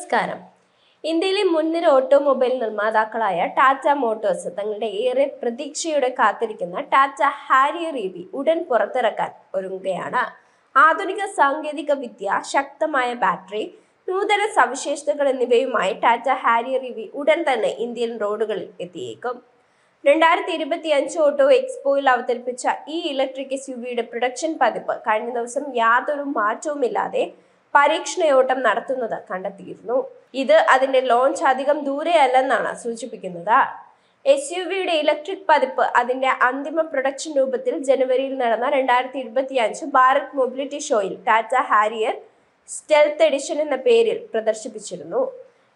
നമസ്കാരം. ഇന്ത്യയിലെ മുൻനിര ഓട്ടോമൊബൈൽ നിർമ്മാതാക്കളായ ടാറ്റ മോട്ടോഴ്സ് തങ്ങളുടെ ഏറെ പ്രതീക്ഷയോടെ കാത്തിരിക്കുന്ന ടാറ്റ ഹാരിയർ ഇ വി ഉടൻ പുറത്തിറക്കാൻ ഒരുങ്ങുകയാണ്. ആധുനിക സാങ്കേതിക വിദ്യ ശക്തമായ ബാറ്ററി നൂതന സവിശേഷതകൾ എന്നിവയുമായി ടാറ്റ ഹാരിയർ ഇ വി ഉടൻ തന്നെ ഇന്ത്യൻ റോഡുകളിൽ എത്തിയേക്കും. രണ്ടായിരത്തി ഇരുപത്തി അഞ്ച് ഓട്ടോ എക്സ്പോയിൽ അവതരിപ്പിച്ച ഈ ഇലക്ട്രിക് എസ് യു വിയുടെ പ്രൊഡക്ഷൻ പതിപ്പ് കഴിഞ്ഞ ദിവസം യാതൊരു മാറ്റവുമില്ലാതെ പരീക്ഷണയോട്ടം നടത്തുന്നത് കണ്ടെത്തിയിരുന്നു. ഇത് അതിന്റെ ലോഞ്ച് അധികം ദൂരെയല്ലെന്നാണ് സൂചിപ്പിക്കുന്നത്. എസ് യു വിയുടെ ഇലക്ട്രിക് പതിപ്പ് അതിന്റെ അന്തിമ പ്രൊഡക്ഷൻ രൂപത്തിൽ ജനുവരിയിൽ നടന്ന രണ്ടായിരത്തി ഇരുപത്തി അഞ്ച് ഭാരത് മൊബിലിറ്റി ഷോയിൽ ടാറ്റ ഹാരിയർ സ്റ്റെൽത്ത് എഡിഷൻ എന്ന പേരിൽ പ്രദർശിപ്പിച്ചിരുന്നു.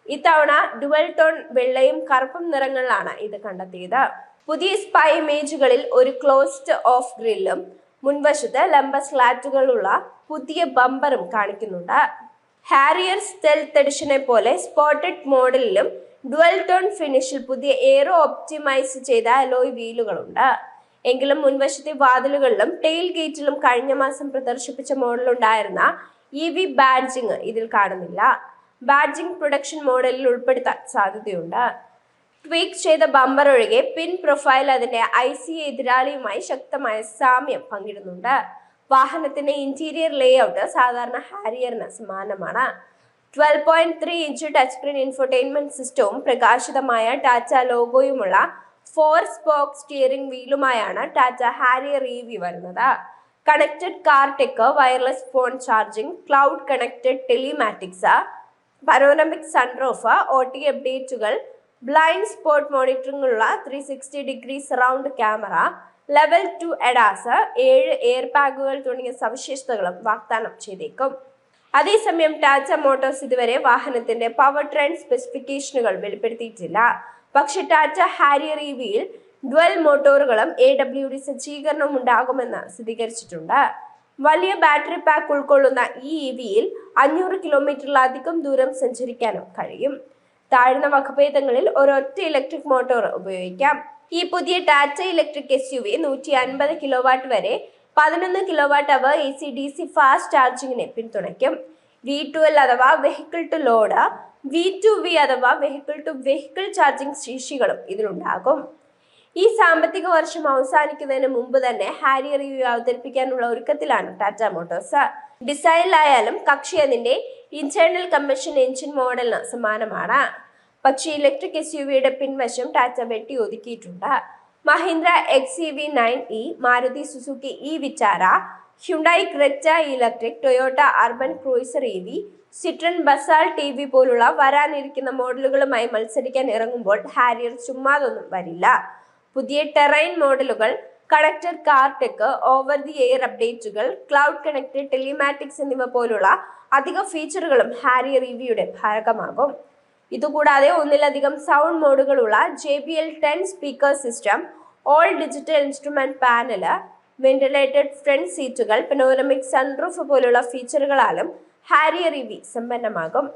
ഇത്തവണ ഡുവൽ ടോൺ വെള്ളയും കറുപ്പും നിറങ്ങളിലാണ് ഇത് കണ്ടെത്തിയത്. പുതിയ സ്പൈ ഇമേജുകളിൽ ഒരു ക്ലോസ്ഡ് ഓഫ് ഗ്രില്ലും മുൻവശത്ത് ലംബ സ്ലാറ്റുകളുള്ള പുതിയ ബമ്പറും കാണിക്കുന്നുണ്ട്. ഹാരിയർ സ്റ്റെൽത്ത് എഡിഷനെ പോലെ സ്പോട്ടഡ് മോഡലിലും ഡുവൽ ടോൺ ഫിനിഷിൽ പുതിയ എയറോ ഒപ്റ്റിമൈസ് ചെയ്ത അലോയ് വീലുകളുണ്ട്. എങ്കിലും മുൻവശത്തെ വാതിലുകളിലും ടെയിൽ ഗേറ്റിലും കഴിഞ്ഞ മാസം പ്രദർശിപ്പിച്ച മോഡലുണ്ടായിരുന്ന ഇ വി ബാഡ്ജിങ് ഇതിൽ കാണുന്നില്ല. ബാഡ്ജിങ് പ്രൊഡക്ഷൻ മോഡലിൽ ഉൾപ്പെടുത്താൻ സാധ്യതയുണ്ട്. ട്വീക്ക് ചെയ്ത ബമ്പർ ഒഴികെ പിൻ പ്രൊഫൈൽ അതിന്റെ ഐ സി എതിരാളിയുമായി ശക്തമായ സാമ്യം പങ്കിടുന്നുണ്ട്. വാഹനത്തിന്റെ ഇന്റീരിയർ ലേഔട്ട് സാധാരണ ഹാരിയറിന് സമാനമാണ്. Twelve point three inch touch screen infotainment സിസ്റ്റവും പ്രകാശിതമായ ടാറ്റ ലോഗോയുമുള്ള ഫോർ സ്പോക്ക് സ്റ്റിയറിംഗ് വീലുമായാണ് ടാറ്റ ഹാരിയർ ഇ വി വരുന്നത്. Connected car tech wireless phone charging cloud connected telematics panoramic sunroof O T അപ്ഡേറ്റുകൾ blind spot മോണിറ്ററിംഗുള്ള three sixty degree surround camera level two ADAS ഏഴ് air ബാഗുകൾ തുടങ്ങിയ സവിശേഷതകളും വാഗ്ദാനം ചെയ്തേക്കും. അതേസമയം ടാറ്റ മോട്ടോഴ്സ് ഇതുവരെ വാഹനത്തിന്റെ പവർ ട്രെയിൻ സ്പെസിഫിക്കേഷനുകൾ വെളിപ്പെടുത്തിയിട്ടില്ല. പക്ഷെ ടാറ്റ ഹാരിയർ ഇ വിയിൽ ഡ്വൽ മോട്ടോറുകളും എ ഡബ്ല്യു ഡി സജ്ജീകരണവും ഉണ്ടാകുമെന്ന് സ്ഥിരീകരിച്ചിട്ടുണ്ട്. വലിയ ബാറ്ററി പാക്ക് ഉൾക്കൊള്ളുന്ന ഈ ഇ വിയിൽ അഞ്ഞൂറ് കിലോമീറ്ററിലധികം ദൂരം സഞ്ചരിക്കാനും കഴിയും. താഴ്ന്ന വകഭേദങ്ങളിൽ ഒരൊറ്റ ഇലക്ട്രിക് മോട്ടോർ ഉപയോഗിക്കാം. ഈ പുതിയ Tata electric S U V നൂറ്റി അൻപത് കിലോ വാട്ട് വരെ പതിനൊന്ന് kilowatt hour A C D C fast ചാർജിങ്ങിനെ പിന്തുണയ്ക്കും. വി ടു എൽ അഥവാ vehicle to load V to V അഥവാ വെഹിക്കിൾ ടു വെഹിക്കിൾ ചാർജിംഗ് ശേഷികളും ഇതിലുണ്ടാകും. ഈ സാമ്പത്തിക വർഷം അവസാനിക്കുന്നതിന് മുമ്പ് തന്നെ ഹാരിയർ യു അവതരിപ്പിക്കാനുള്ള ഒരുക്കത്തിലാണ് ടാറ്റ മോട്ടോഴ്സ് ഡിസൈനിലായാലും കക്ഷി അതിന്റെ ഇന്റേണൽ കമ്പഷൻ എഞ്ചിൻ മോഡലിന് സമാനമാണ്. പക്ഷേ ഇലക്ട്രിക് എസ് യു വിയുടെ പിൻവശം ടാറ്റ വെട്ടി ഒതുക്കിയിട്ടുണ്ട്. Mahindra X E V nine E Maruti Suzuki E Vitara Hyundai Creta electric Toyota Urban Cruiser E V Citroen Basalt T V പോലുള്ള വരാനിരിക്കുന്ന മോഡലുകളുമായി മത്സരിക്കാൻ ഇറങ്ങുമ്പോൾ ഹാരിയർ ചുമ്മാതൊന്നും വരില്ല. പുതിയ ടെറൈൻ മോഡലുകൾ connected car tech over the air അപ്ഡേറ്റുകൾ ക്ലൗഡ് കണക്റ്റഡ് ടെലിമാറ്റിക്സ് എന്നിവ പോലുള്ള അധിക ഫീച്ചറുകളും ഹാരിയർ റിവ്യൂയുടെ ഭാഗമാകും. ഇതുകൂടാതെ ഒന്നിലധികം sound മോഡുകളുള്ള J B L ten speaker system all digital instrument panel ventilated front സീറ്റുകൾ പെനോറമിക് സൺറൂഫ് പോലുള്ള ഫീച്ചറുകളാലും ഹാരിയർ ഇ വി സമ്പന്നമാകും.